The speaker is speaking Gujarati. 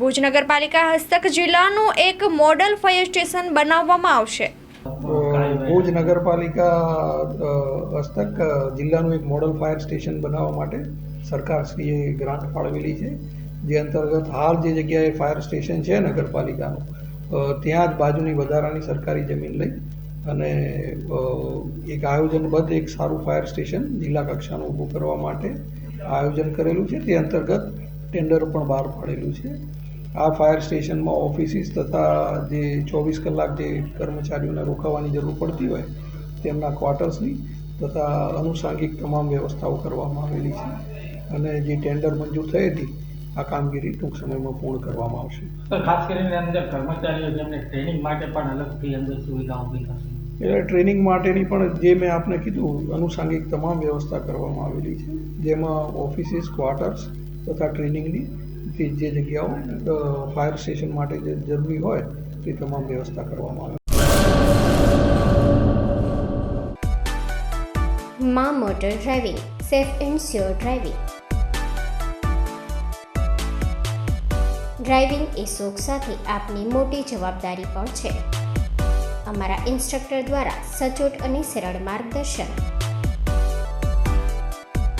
ભુજ નગરપાલિકા હસ્તક જિલ્લાનું એક મોડલ ફાયર સ્ટેશન બનાવવામાં આવશે. ભુજ નગરપાલિકા હસ્તક જિલ્લાનું એક મોડલ ફાયર સ્ટેશન બનાવવા માટે સરકારશ્રીએ ગ્રાન્ટ ફાળવેલી છે. જે અંતર્ગત હાલ જે જગ્યાએ ફાયર સ્ટેશન છે નગરપાલિકાનું ત્યાં જ બાજુની વધારાની સરકારી જમીન લઈ અને એક આયોજનબદ્ધ એક સારું ફાયર સ્ટેશન જિલ્લા કક્ષાનું ઊભું કરવા માટે આયોજન કરેલું છે. તે અંતર્ગત ટેન્ડર પણ બહાર પાડેલું છે. આ ફાયર સ્ટેશનમાં ઓફિસીસ તથા જે ચોવીસ કલાક જે કર્મચારીઓને રોકાવાની જરૂર પડતી હોય તેમના ક્વાર્ટર્સની તથા અનુસાંગિક તમામ વ્યવસ્થાઓ કરવામાં આવેલી છે. અને જે ટેન્ડર મંજૂર થઈ હતી આ કામગીરી ટૂંક સમયમાં પૂર્ણ કરવામાં આવશે. સર ખાસ કરીને અંદર કર્મચારીઓ જેમને ટ્રેનિંગ માટે પણ અલગથી અંદર સુવિધા ઊભી થશે. એટલે ટ્રેનિંગ માટેની પણ જે મેં આપને કીધું અનુસાંગિક તમામ વ્યવસ્થા કરવામાં આવેલી છે. જેમાં ઓફિસીસ ક્વાર્ટર્સ તથા ટ્રેનિંગની જે જે જગ્યાઓ ફાયર સ્ટેશન માટે જે જરૂરી હોય, તે તમામ વ્યવસ્થા કરવામાં આવે. મા motor driving, safe and sure driving. Driving એ શોખ સાથે આપની મોટી જવાબદારી પણ છે. અમારા ઇન્સ્ટ્રક્ટર દ્વારા સચોટ અને સરળ માર્ગદર્શન